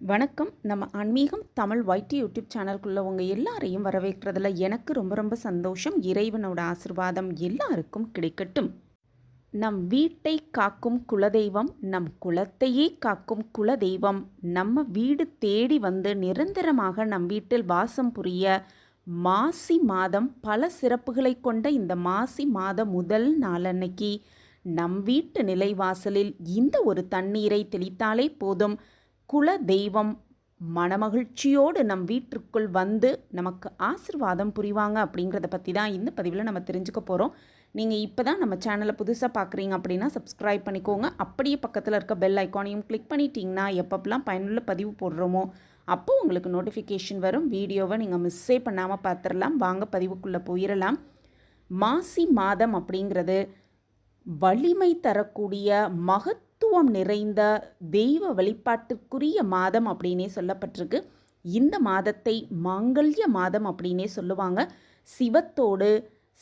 வணக்கம். நம்ம ஆன்மீகம் தமிழ் வைட்டி யூடியூப் சேனலுக்குள்ளே உங்கள் எல்லாரையும் வரவேற்கிறதுல எனக்கு ரொம்ப ரொம்ப சந்தோஷம். இறைவனோட ஆசிர்வாதம் எல்லாருக்கும் கிடைக்கட்டும். நம் வீட்டை காக்கும் குலதெய்வம் நம் குலத்தையே காக்கும் குலதெய்வம் நம்ம வீடு தேடி வந்து நிரந்தரமாக நம் வீட்டில் வாசம் புரிய மாசி மாதம் பல சிறப்புகளை கொண்ட இந்த மாசி மாத முதல் நாளன்னைக்கு நம் வீட்டு நிலைவாசலில் இந்த ஒரு தண்ணீரை தெளித்தாலே போதும். குல தெய்வம் மனமகிழ்ச்சியோடு நம் வீட்டிற்குள் வந்து நமக்கு ஆசிர்வாதம் புரிவாங்க அப்படிங்கிறத பற்றி தான் இந்த பதிவில் நம்ம தெரிஞ்சுக்க போகிறோம் நீங்கள் இப்போ தான் நம்ம சேனலை புதுசாக பார்க்குறீங்க அப்படின்னா சப்ஸ்கிரைப் பண்ணிக்கோங்க. அப்படியே பக்கத்தில் இருக்க பெல் ஐக்கானையும் கிளிக் பண்ணிட்டீங்கன்னா எப்பப்பெல்லாம் பயனுள்ள பதிவு போடுறோமோ அப்போ உங்களுக்கு நோட்டிஃபிகேஷன் வரும். வீடியோவை நீங்கள் மிஸ்ஸே பண்ணாமல் பார்த்துடலாம் வாங்க பதிவுக்குள்ளே போயிடலாம் மாசி மாதம் அப்படிங்கிறது வலிமை தரக்கூடிய மகத் மகத்துவம் நிறைந்த தெய்வ வழிபாட்டுக்குரிய மாதம் அப்படின்னே சொல்லப்பட்டிருக்கு. இந்த மாதத்தை மாங்கல்ய மாதம் அப்படின்னே சொல்லுவாங்க. சிவத்தோடு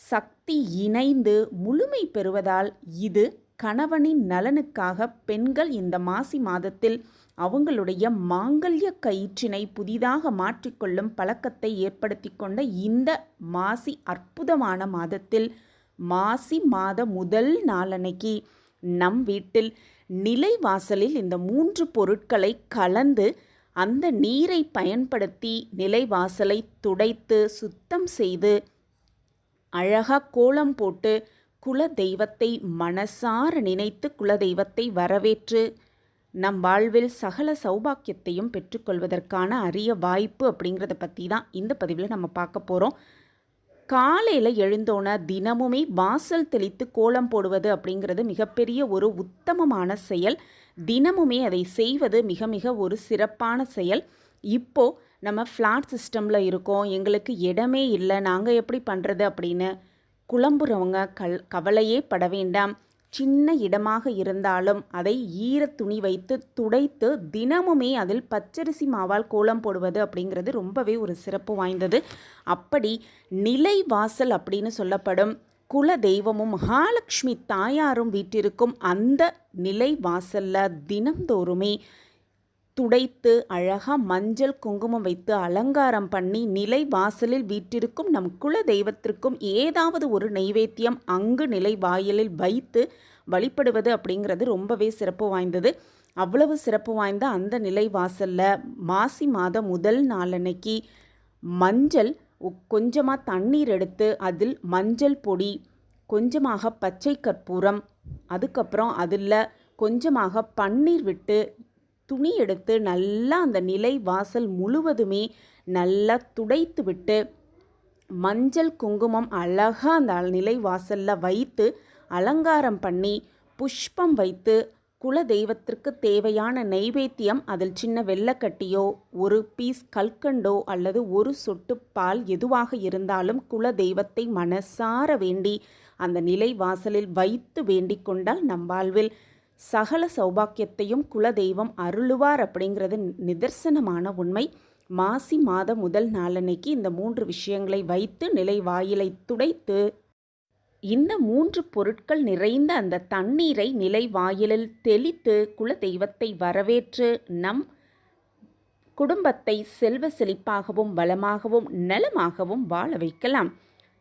சக்தி இணைந்து முழுமை பெறுவதால் இது கணவனின் நலனுக்காக பெண்கள் இந்த மாசி மாதத்தில் அவங்களுடைய மாங்கல்ய கயிற்றினை புதிதாக மாற்றிக்கொள்ளும் பழக்கத்தை ஏற்படுத்தி கொண்ட இந்த மாசி அற்புதமான மாதத்தில் மாசி மாத முதல் நாளன்னைக்கு நம் வீட்டில் நிலைவாசலில் இந்த மூன்று பொருட்களை கலந்து அந்த நீரை பயன்படுத்தி நிலைவாசலை துடைத்து சுத்தம் செய்து அழகாக கோலம் போட்டு குல தெய்வத்தை மனசார நினைத்து குல தெய்வத்தை வரவேற்று நம் வாழ்வில் சகல சௌபாக்கியத்தையும் பெற்றுக்கொள்வதற்கான அரிய வாய்ப்பு அப்படிங்கிறத பற்றி தான் இந்த பதிவில் நம்ம பார்க்க போகிறோம் காலையில் எழுந்தோன தினமுமே வாசல் தெளித்து கோலம் போடுவது அப்படிங்கிறது மிகப்பெரிய ஒரு உத்தமமான செயல். தினமுமே அதை செய்வது மிக மிக ஒரு சிறப்பான செயல். இப்போது நம்ம ஃப்ளாட் சிஸ்டமில் இருக்கோம் எங்களுக்கு இடமே இல்லை நாங்கள் எப்படி பண்ணுறது அப்படின்னு குழம்புறவங்க கல் கவலையே பட வேண்டாம். சின்ன இடமாக இருந்தாலும் அதை ஈர துணி வைத்து துடைத்து தினமுமே அதில் பச்சரிசி மாவால் கோலம் போடுவது அப்படிங்கிறது ரொம்பவே ஒரு சிறப்பு வாய்ந்தது. அப்படி நிலை வாசல் அப்படின்னு சொல்லப்படும் குல தெய்வமும் மகாலட்சுமி தாயாரும் வீட்டிற்கும் அந்த நிலை வாசல்ல தினந்தோறுமே துடைத்து அழகாக மஞ்சள் குங்குமம் வைத்து அலங்காரம் பண்ணி நிலை வாசலில் வீட்டிற்கும் நம் குல தெய்வத்திற்கும் ஏதாவது ஒரு நைவேத்தியம் அங்கு நிலை வாயிலில் வைத்து வழிபடுவது அப்படிங்கிறது ரொம்பவே சிறப்பு வாய்ந்தது. அவ்வளவு சிறப்பு வாய்ந்த அந்த நிலை வாசலில் மாசி மாதம் முதல் நாளன்னைக்கு மஞ்சள் கொஞ்சமாக தண்ணீர் எடுத்து அதில் மஞ்சள் பொடி கொஞ்சமாக பச்சை கற்பூரம் அதுக்கப்புறம் அதில் கொஞ்சமாக பன்னீர் விட்டு துணி எடுத்து நல்லா அந்த நிலை வாசல் முழுவதுமே நல்லா துடைத்து விட்டு மஞ்சள் குங்குமம் அழகாக அந்த நிலை வாசலில் வைத்து அலங்காரம் பண்ணி புஷ்பம் வைத்து குல தெய்வத்திற்கு தேவையான நைவேத்தியம் அதில் சின்ன வெள்ளக்கட்டியோ ஒரு பீஸ் கல்கண்டோ அல்லது ஒரு சொட்டு பால் எதுவாக இருந்தாலும் குல தெய்வத்தை மனசார வேண்டி அந்த நிலை வாசலில் வைத்து வேண்டிக் கொண்டால் நம் வாழ்வில் சகல சௌபாக்கியத்தையும் குலதெய்வம் அருளுவார் அப்படிங்கிறது நிதர்சனமான உண்மை. மாசி மாத முதல் நாளன்னைக்கு இந்த மூன்று விஷயங்களை வைத்து நிலை வாயிலை துடைத்து இந்த மூன்று பொருட்கள் நிறைந்த அந்த தண்ணீரை நிலை வாயிலில் தெளித்து குல தெய்வத்தை வரவேற்று நம் குடும்பத்தை செல்வ செழிப்பாகவும் வளமாகவும் நலமாகவும் வாழ வைக்கலாம்.